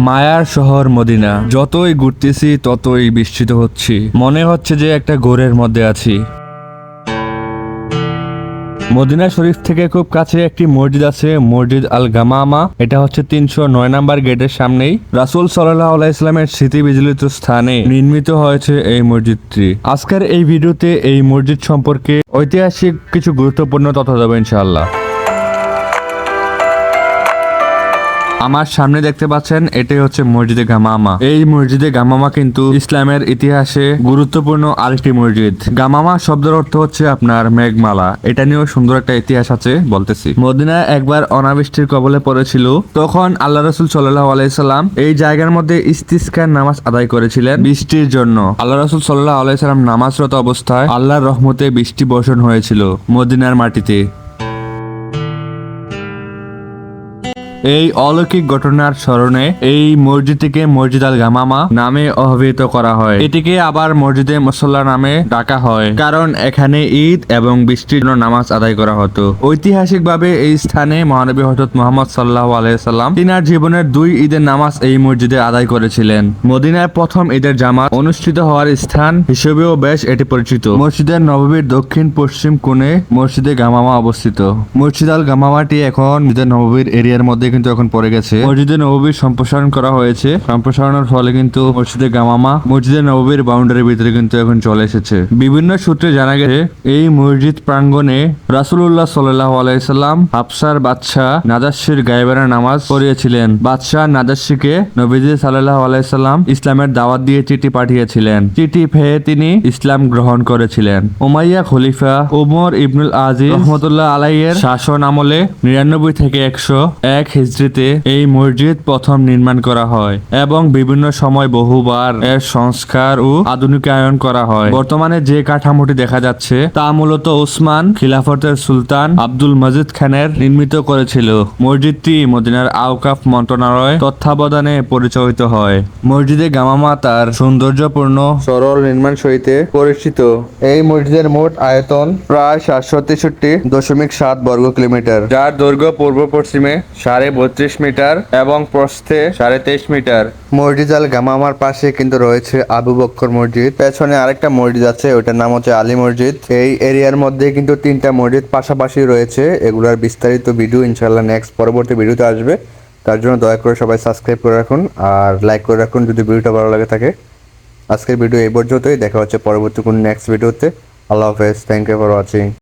মায়ার শহর মদিনা। যতই ঘুরতেছি, ততই বিস্মিত হচ্ছি। মনে হচ্ছে যে একটা গোরের মধ্যে আছি। মদিনা শরীফ থেকে খুব কাছে একটি মসজিদ আছে, মসজিদ আল গামামা এটা হচ্ছে তিনশো নয় নাম্বার গেটের সামনেই। রাসুল সাল্লাহ ইসলামের স্মৃতি বিজলিত স্থানে নির্মিত হয়েছে এই মসজিদটি। আজকের এই ভিডিওতে এই মসজিদ সম্পর্কে ঐতিহাসিক কিছু গুরুত্বপূর্ণ তথ্য দেবো ইনশাআল্লাহ। আমার সামনে দেখতে পাচ্ছেন, এটাই হচ্ছে মসজিদে গামামা। এই মসজিদে গামামা কিন্তু ইসলামের ইতিহাসে গুরুত্বপূর্ণ আরেকটি মসজিদ। গামামা শব্দের অর্থ হচ্ছে আপনার মেঘমালা। এটা নিয়েও সুন্দর একটা ইতিহাস আছে, বলতেছি। মদিনা একবার অনাবৃষ্টির কবলে পড়েছিল, তখন আল্লাহ রসুল সাল্লাহ আলাইসাল্লাম এই জায়গার মধ্যে ইস্তিস্কার নামাজ আদায় করেছিলেন বৃষ্টির জন্য। আল্লাহ রসুল সাল্লাহ আলাইসাল্লাম নামাজরত অবস্থায় আল্লাহর রহমতে বৃষ্টি বর্ষণ হয়েছিল মদিনার মাটিতে। এই অলৌকিক ঘটনার স্মরণে এই মসজিদটিকে মসজিদ আল গামামা নামে অভিহিত করা হয়। এটিকে আবার মসজিদে মুসল্লা নামে ডাকা হয়। কারণ এখানে ঈদ এবং জন্য নামাজ আদায় করা হতো। ঐতিহাসিকভাবে এই স্থানে মহানবী হজরত মোহাম্মদ সাল্লাহ আলাইসাল্লাম তিনার জীবনের দুই ঈদের নামাজ এই মসজিদে আদায় করেছিলেন। মদিনায় প্রথম ঈদের জামাত অনুষ্ঠিত হওয়ার স্থান হিসেবেও বেশ এটি পরিচিত। মসজিদের নববীর দক্ষিণ পশ্চিম কোণে মসজিদে গামামা অবস্থিত। মসজিদ আল গামামাটি এখন মসজিদের নববীর এরিয়ার মধ্যে কিন্তু এখন পড়ে গেছে। মসজিদে নববীর সম্প্রসারণ করা হয়েছে। সম্প্রসারণের ফলে কিন্তু মসজিদে গামামা, মসজিদে নববীর বাউন্ডারির ভিতরে কিন্তু এখন চলে এসেছে। বিভিন্ন সূত্রে জানা গেছে, এই মসজিদ প্রাঙ্গণে রাসুল্লাহ সাল্লাহ আলাইসাল্লাম হাফসার বাদশাহ নাদাসির গায়েবেরা নামাজ পড়িয়েছিলেন। বাদশাহ নাদাসিকে নবীজি সাল্লাহ আলাইসাল্লাম ইসলামের দাওয়াত দিয়ে চিঠি পাঠিয়েছিলেন। চিঠি পেয়ে তিনি ইসলাম গ্রহণ করেছিলেন। ওমাইয়া খলিফা উমর ইবনুল আজিজ রহমতুল্লাহ আলাইয়ের শাসন আমলে নিরানব্বই থেকে একশো এক হিজড়িতে এই মসজিদ প্রথম নির্মাণ করা হয় এবং বিভিন্ন সময় বহুবার এর সংস্কার ও আধুনিকায়ন করা হয়। বর্তমানে যে কাঠামোটি দেখা যাচ্ছে, তা মূলত ওসমান খিলাফতের সুলতান আব্দুল মজিদ খানের নির্মিত করেছিল। মসজিদটি মদিনার আওকাফ মন্ত্রণালয় তত্ত্বাবধানে পরিচালিত হয়। মসজিদে গামামা তার সৌন্দর্যপূর্ণ সরল নির্মাণ শৈলীতে পরিচিত। এই মসজিদের মোট আয়তন প্রায় সাতশো তেষট্টি দশমিক সাত বর্গ কিলোমিটার, যার দৈর্ঘ্য পূর্ব পশ্চিমে সাড়ে বত্রিশ মিটার এবং প্রস্থে সাড়ে তেইশ মিটার। মসজিদ আল গামামার পাশে কিন্তু রয়েছে আবু বক্কর মসজিদ। পেছনে আরেকটা মসজিদ আছে, ওটার নাম হচ্ছে আলী মসজিদ। এই এরিয়ার মধ্যে কিন্তু তিনটা মসজিদ পাশাপাশি রয়েছে। এগুলার বিস্তারিত ভিডিও ইনশাল্লাহ নেক্সট পরবর্তী ভিডিওতে আসবে। তার জন্য দয়া করে সবাই সাবস্ক্রাইব করে রাখুন আর লাইক করে রাখুন যদি ভিডিওটা ভালো লাগে থাকে। আজকের ভিডিও এই পর্যন্তই। দেখা হচ্ছে পরবর্তী কোন নেক্সট ভিডিওতে। আল্লাহ হাফেজ। Thank you for watching